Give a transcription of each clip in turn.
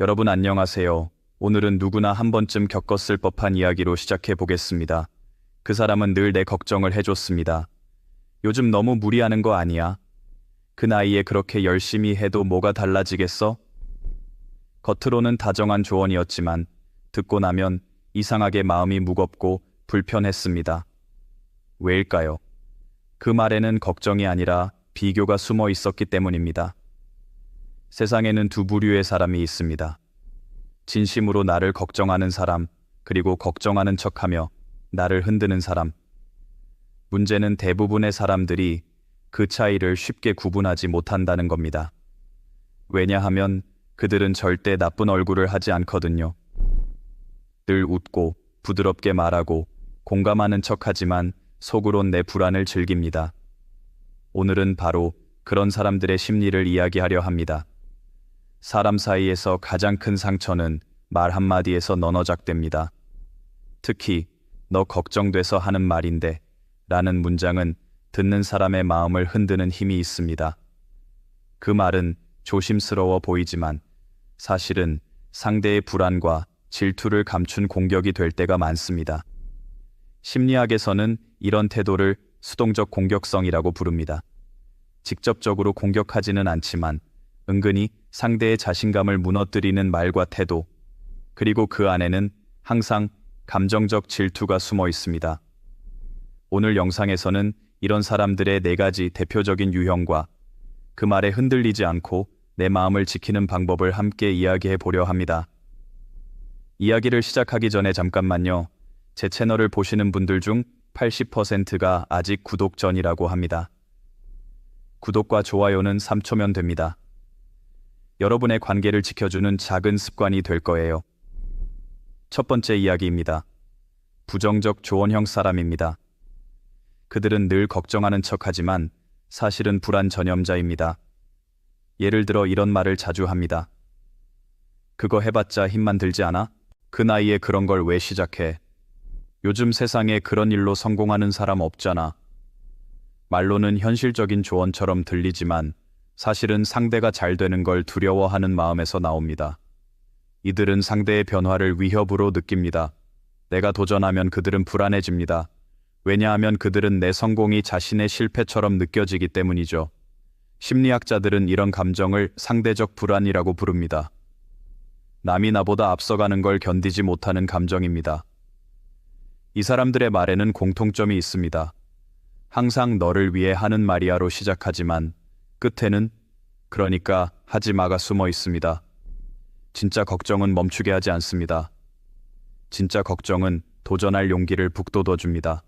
여러분 안녕하세요. 오늘은 누구나 한 번쯤 겪었을 법한 이야기로 시작해 보겠습니다. 그 사람은 늘 내 걱정을 해줬습니다. 요즘 너무 무리하는 거 아니야? 그 나이에 그렇게 열심히 해도 뭐가 달라지겠어? 겉으로는 다정한 조언이었지만 듣고 나면 이상하게 마음이 무겁고 불편했습니다. 왜일까요? 그 말에는 걱정이 아니라 비교가 숨어 있었기 때문입니다. 세상에는 두 부류의 사람이 있습니다. 진심으로 나를 걱정하는 사람, 그리고 걱정하는 척하며 나를 흔드는 사람. 문제는 대부분의 사람들이 그 차이를 쉽게 구분하지 못한다는 겁니다. 왜냐하면 그들은 절대 나쁜 얼굴을 하지 않거든요. 늘 웃고 부드럽게 말하고 공감하는 척하지만 속으론 내 불안을 즐깁니다. 오늘은 바로 그런 사람들의 심리를 이야기하려 합니다. 사람 사이에서 가장 큰 상처는 말 한마디에서 너너작됩니다. 특히 너 걱정돼서 하는 말인데 라는 문장은 듣는 사람의 마음을 흔드는 힘이 있습니다. 그 말은 조심스러워 보이지만 사실은 상대의 불안과 질투를 감춘 공격이 될 때가 많습니다. 심리학에서는 이런 태도를 수동적 공격성이라고 부릅니다. 직접적으로 공격하지는 않지만 은근히 상대의 자신감을 무너뜨리는 말과 태도, 그리고 그 안에는 항상 감정적 질투가 숨어 있습니다. 오늘 영상에서는 이런 사람들의 네 가지 대표적인 유형과 그 말에 흔들리지 않고 내 마음을 지키는 방법을 함께 이야기해 보려 합니다. 이야기를 시작하기 전에 잠깐만요. 제 채널을 보시는 분들 중 80%가 아직 구독 전이라고 합니다. 구독과 좋아요는 3초면 됩니다. 여러분의 관계를 지켜주는 작은 습관이 될 거예요. 첫 번째 이야기입니다. 부정적 조언형 사람입니다. 그들은 늘 걱정하는 척 하지만 사실은 불안 전염자입니다. 예를 들어 이런 말을 자주 합니다. 그거 해봤자 힘만 들지 않아? 그 나이에 그런 걸 왜 시작해? 요즘 세상에 그런 일로 성공하는 사람 없잖아. 말로는 현실적인 조언처럼 들리지만 사실은 상대가 잘 되는 걸 두려워하는 마음에서 나옵니다. 이들은 상대의 변화를 위협으로 느낍니다. 내가 도전하면 그들은 불안해집니다. 왜냐하면 그들은 내 성공이 자신의 실패처럼 느껴지기 때문이죠. 심리학자들은 이런 감정을 상대적 불안이라고 부릅니다. 남이 나보다 앞서가는 걸 견디지 못하는 감정입니다. 이 사람들의 말에는 공통점이 있습니다. 항상 너를 위해 하는 말이야로 시작하지만 끝에는 그러니까 하지 마가 숨어 있습니다. 진짜 걱정은 멈추게 하지 않습니다. 진짜 걱정은 도전할 용기를 북돋워 줍니다.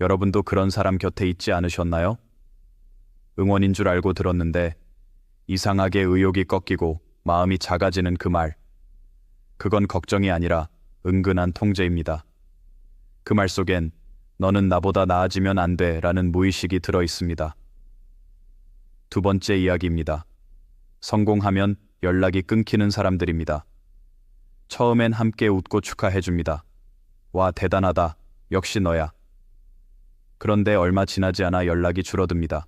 여러분도 그런 사람 곁에 있지 않으셨나요? 응원인 줄 알고 들었는데 이상하게 의욕이 꺾이고 마음이 작아지는 그 말. 그건 걱정이 아니라 은근한 통제입니다. 그 말 속엔 너는 나보다 나아지면 안 돼 라는 무의식이 들어 있습니다. 두 번째 이야기입니다. 성공하면 연락이 끊기는 사람들입니다. 처음엔 함께 웃고 축하해줍니다. 와, 대단하다. 역시 너야. 그런데 얼마 지나지 않아 연락이 줄어듭니다.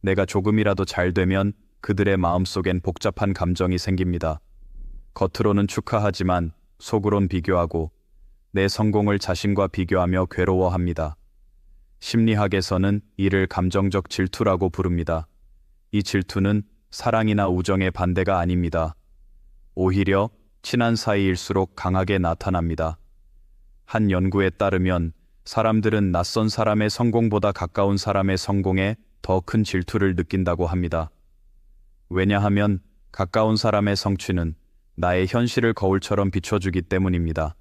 내가 조금이라도 잘 되면 그들의 마음속엔 복잡한 감정이 생깁니다. 겉으로는 축하하지만 속으론 비교하고 내 성공을 자신과 비교하며 괴로워합니다. 심리학에서는 이를 감정적 질투라고 부릅니다. 이 질투는 사랑이나 우정의 반대가 아닙니다. 오히려 친한 사이일수록 강하게 나타납니다. 한 연구에 따르면 사람들은 낯선 사람의 성공보다 가까운 사람의 성공에 더 큰 질투를 느낀다고 합니다. 왜냐하면 가까운 사람의 성취는 나의 현실을 거울처럼 비춰주기 때문입니다.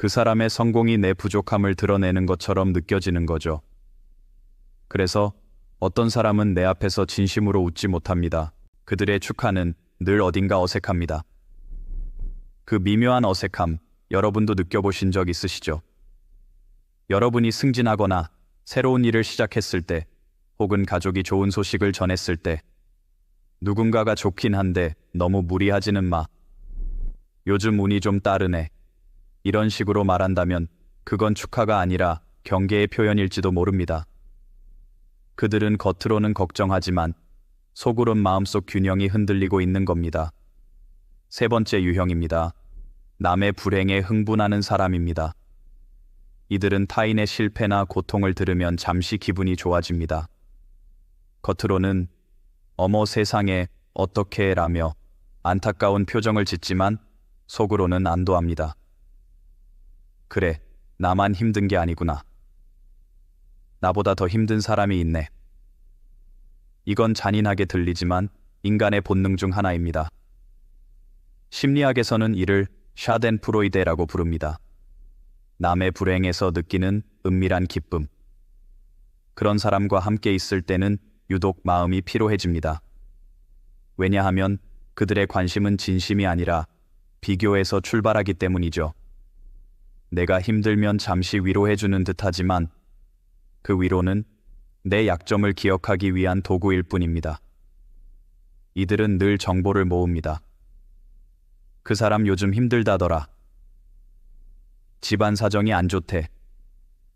그 사람의 성공이 내 부족함을 드러내는 것처럼 느껴지는 거죠. 그래서 어떤 사람은 내 앞에서 진심으로 웃지 못합니다. 그들의 축하는 늘 어딘가 어색합니다. 그 미묘한 어색함, 여러분도 느껴보신 적 있으시죠? 여러분이 승진하거나 새로운 일을 시작했을 때, 혹은 가족이 좋은 소식을 전했을 때, 누군가가 좋긴 한데 너무 무리하지는 마. 요즘 운이 좀 따르네. 이런 식으로 말한다면 그건 축하가 아니라 경계의 표현일지도 모릅니다. 그들은 겉으로는 걱정하지만 속으론 마음속 균형이 흔들리고 있는 겁니다. 세 번째 유형입니다. 남의 불행에 흥분하는 사람입니다. 이들은 타인의 실패나 고통을 들으면 잠시 기분이 좋아집니다. 겉으로는 어머 세상에 어떻게 라며 안타까운 표정을 짓지만 속으로는 안도합니다. 그래, 나만 힘든 게 아니구나. 나보다 더 힘든 사람이 있네. 이건 잔인하게 들리지만 인간의 본능 중 하나입니다. 심리학에서는 이를 샤덴프로이데라고 부릅니다. 남의 불행에서 느끼는 은밀한 기쁨. 그런 사람과 함께 있을 때는 유독 마음이 피로해집니다. 왜냐하면 그들의 관심은 진심이 아니라 비교에서 출발하기 때문이죠. 내가 힘들면 잠시 위로해주는 듯 하지만 그 위로는 내 약점을 기억하기 위한 도구일 뿐입니다. 이들은 늘 정보를 모읍니다. 그 사람 요즘 힘들다더라. 집안 사정이 안 좋대.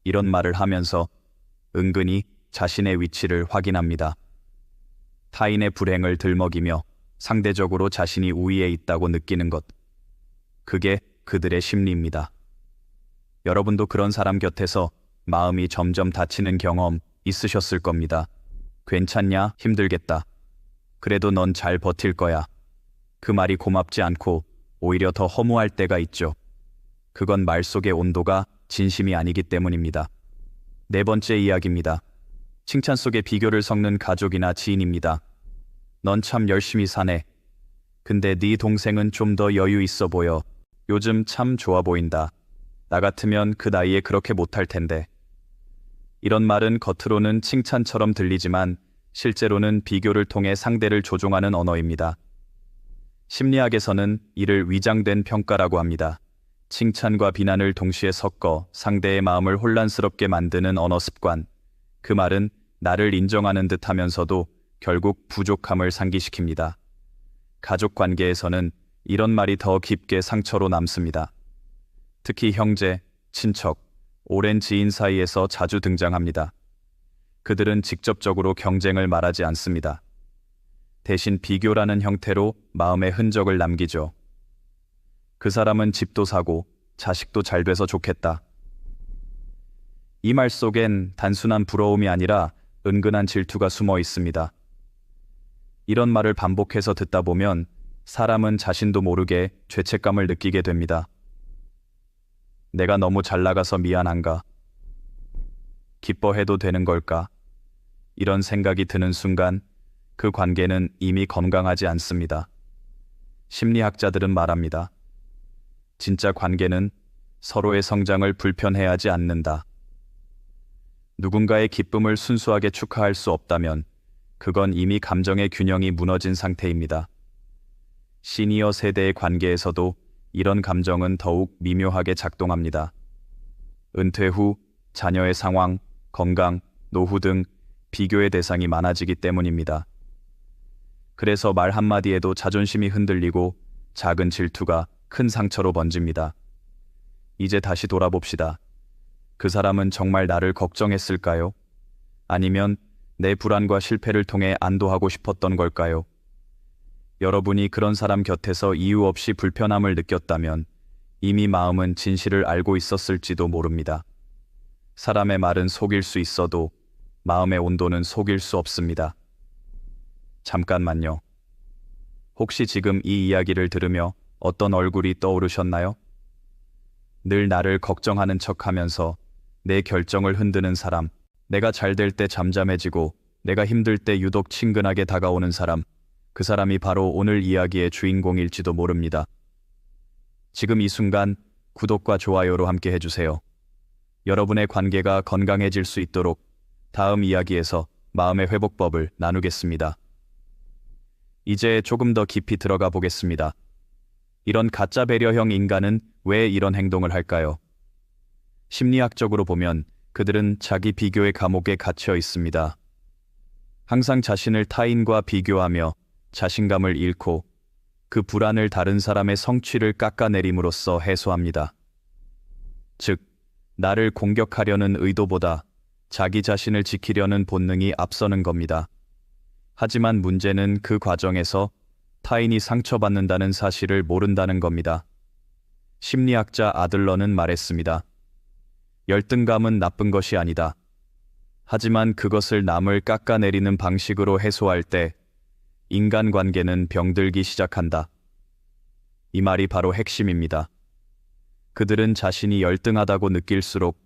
이런 말을 하면서 은근히 자신의 위치를 확인합니다. 타인의 불행을 들먹이며 상대적으로 자신이 우위에 있다고 느끼는 것. 그게 그들의 심리입니다. 여러분도 그런 사람 곁에서 마음이 점점 다치는 경험 있으셨을 겁니다. 괜찮냐? 힘들겠다. 그래도 넌 잘 버틸 거야. 그 말이 고맙지 않고 오히려 더 허무할 때가 있죠. 그건 말 속의 온도가 진심이 아니기 때문입니다. 네 번째 이야기입니다. 칭찬 속에 비교를 섞는 가족이나 지인입니다. 넌 참 열심히 사네. 근데 네 동생은 좀 더 여유 있어 보여. 요즘 참 좋아 보인다. 나 같으면 그 나이에 그렇게 못할 텐데. 이런 말은 겉으로는 칭찬처럼 들리지만 실제로는 비교를 통해 상대를 조종하는 언어입니다. 심리학에서는 이를 위장된 평가라고 합니다. 칭찬과 비난을 동시에 섞어 상대의 마음을 혼란스럽게 만드는 언어 습관. 그 말은 나를 인정하는 듯 하면서도 결국 부족함을 상기시킵니다. 가족 관계에서는 이런 말이 더 깊게 상처로 남습니다. 특히 형제, 친척, 오랜 지인 사이에서 자주 등장합니다. 그들은 직접적으로 경쟁을 말하지 않습니다. 대신 비교라는 형태로 마음의 흔적을 남기죠. 그 사람은 집도 사고 자식도 잘 돼서 좋겠다. 이 말 속엔 단순한 부러움이 아니라 은근한 질투가 숨어 있습니다. 이런 말을 반복해서 듣다 보면 사람은 자신도 모르게 죄책감을 느끼게 됩니다. 내가 너무 잘 나가서 미안한가? 기뻐해도 되는 걸까? 이런 생각이 드는 순간 그 관계는 이미 건강하지 않습니다. 심리학자들은 말합니다. 진짜 관계는 서로의 성장을 불편해하지 않는다. 누군가의 기쁨을 순수하게 축하할 수 없다면 그건 이미 감정의 균형이 무너진 상태입니다. 시니어 세대의 관계에서도 이런 감정은 더욱 미묘하게 작동합니다. 은퇴 후 자녀의 상황, 건강, 노후 등 비교의 대상이 많아지기 때문입니다. 그래서 말 한마디에도 자존심이 흔들리고 작은 질투가 큰 상처로 번집니다. 이제 다시 돌아봅시다. 그 사람은 정말 나를 걱정했을까요? 아니면 내 불안과 실패를 통해 안도하고 싶었던 걸까요? 여러분이 그런 사람 곁에서 이유 없이 불편함을 느꼈다면 이미 마음은 진실을 알고 있었을지도 모릅니다. 사람의 말은 속일 수 있어도 마음의 온도는 속일 수 없습니다. 잠깐만요. 혹시 지금 이 이야기를 들으며 어떤 얼굴이 떠오르셨나요? 늘 나를 걱정하는 척 하면서 내 결정을 흔드는 사람, 내가 잘 될 때 잠잠해지고 내가 힘들 때 유독 친근하게 다가오는 사람, 그 사람이 바로 오늘 이야기의 주인공일지도 모릅니다. 지금 이 순간 구독과 좋아요로 함께 해주세요. 여러분의 관계가 건강해질 수 있도록 다음 이야기에서 마음의 회복법을 나누겠습니다. 이제 조금 더 깊이 들어가 보겠습니다. 이런 가짜 배려형 인간은 왜 이런 행동을 할까요? 심리학적으로 보면 그들은 자기 비교의 감옥에 갇혀 있습니다. 항상 자신을 타인과 비교하며 자신감을 잃고 그 불안을 다른 사람의 성취를 깎아내림으로써 해소합니다. 즉, 나를 공격하려는 의도보다 자기 자신을 지키려는 본능이 앞서는 겁니다. 하지만 문제는 그 과정에서 타인이 상처받는다는 사실을 모른다는 겁니다. 심리학자 아들러는 말했습니다. 열등감은 나쁜 것이 아니다. 하지만 그것을 남을 깎아내리는 방식으로 해소할 때 인간관계는 병들기 시작한다. 이 말이 바로 핵심입니다. 그들은 자신이 열등하다고 느낄수록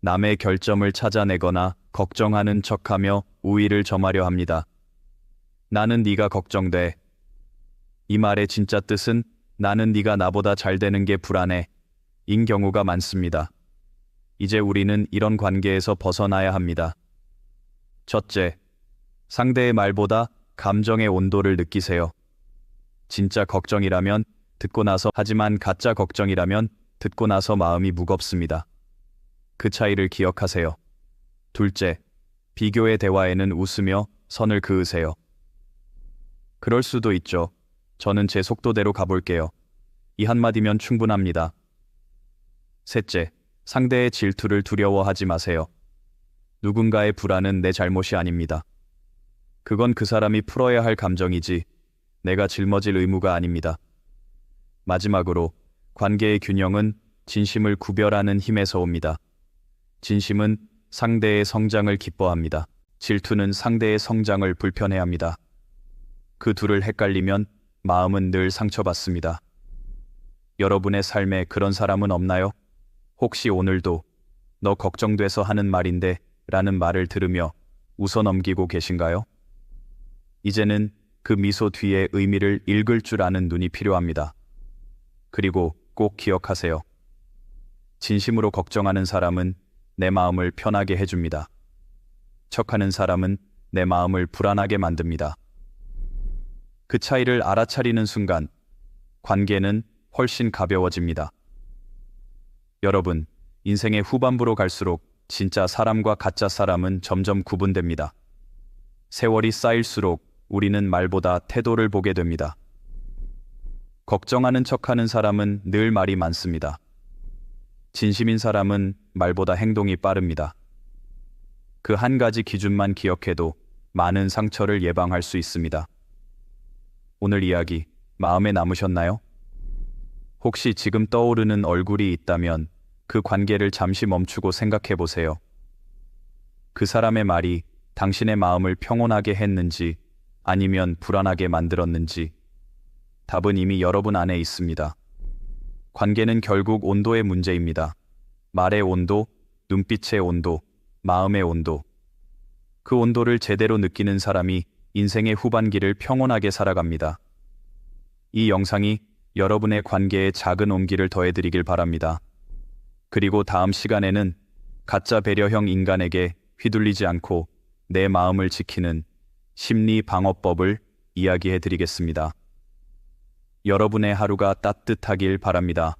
남의 결점을 찾아내거나 걱정하는 척하며 우위를 점하려 합니다. 나는 네가 걱정돼. 이 말의 진짜 뜻은 나는 네가 나보다 잘 되는 게 불안해. 인 경우가 많습니다. 이제 우리는 이런 관계에서 벗어나야 합니다. 첫째, 상대의 말보다 감정의 온도를 느끼세요. 진짜 걱정이라면 듣고 나서 하지만 가짜 걱정이라면 듣고 나서 마음이 무겁습니다. 그 차이를 기억하세요. 둘째, 비교의 대화에는 웃으며 선을 그으세요. 그럴 수도 있죠. 저는 제 속도대로 가볼게요. 이 한마디면 충분합니다. 셋째, 상대의 질투를 두려워하지 마세요. 누군가의 불안은 내 잘못이 아닙니다. 그건 그 사람이 풀어야 할 감정이지 내가 짊어질 의무가 아닙니다. 마지막으로 관계의 균형은 진심을 구별하는 힘에서 옵니다. 진심은 상대의 성장을 기뻐합니다. 질투는 상대의 성장을 불편해합니다. 그 둘을 헷갈리면 마음은 늘 상처받습니다. 여러분의 삶에 그런 사람은 없나요? 혹시 오늘도 너 걱정돼서 하는 말인데 라는 말을 들으며 웃어 넘기고 계신가요? 이제는 그 미소 뒤에 의미를 읽을 줄 아는 눈이 필요합니다. 그리고 꼭 기억하세요. 진심으로 걱정하는 사람은 내 마음을 편하게 해줍니다. 척하는 사람은 내 마음을 불안하게 만듭니다. 그 차이를 알아차리는 순간 관계는 훨씬 가벼워집니다. 여러분, 인생의 후반부로 갈수록 진짜 사람과 가짜 사람은 점점 구분됩니다. 세월이 쌓일수록 우리는 말보다 태도를 보게 됩니다. 걱정하는 척하는 사람은 늘 말이 많습니다. 진심인 사람은 말보다 행동이 빠릅니다. 그 한 가지 기준만 기억해도 많은 상처를 예방할 수 있습니다. 오늘 이야기 마음에 남으셨나요? 혹시 지금 떠오르는 얼굴이 있다면 그 관계를 잠시 멈추고 생각해 보세요. 그 사람의 말이 당신의 마음을 평온하게 했는지 아니면 불안하게 만들었는지 답은 이미 여러분 안에 있습니다. 관계는 결국 온도의 문제입니다. 말의 온도, 눈빛의 온도, 마음의 온도. 그 온도를 제대로 느끼는 사람이 인생의 후반기를 평온하게 살아갑니다. 이 영상이 여러분의 관계에 작은 온기를 더해드리길 바랍니다. 그리고 다음 시간에는 가짜 배려형 인간에게 휘둘리지 않고 내 마음을 지키는 심리 방어법을 이야기해 드리겠습니다. 여러분의 하루가 따뜻하길 바랍니다.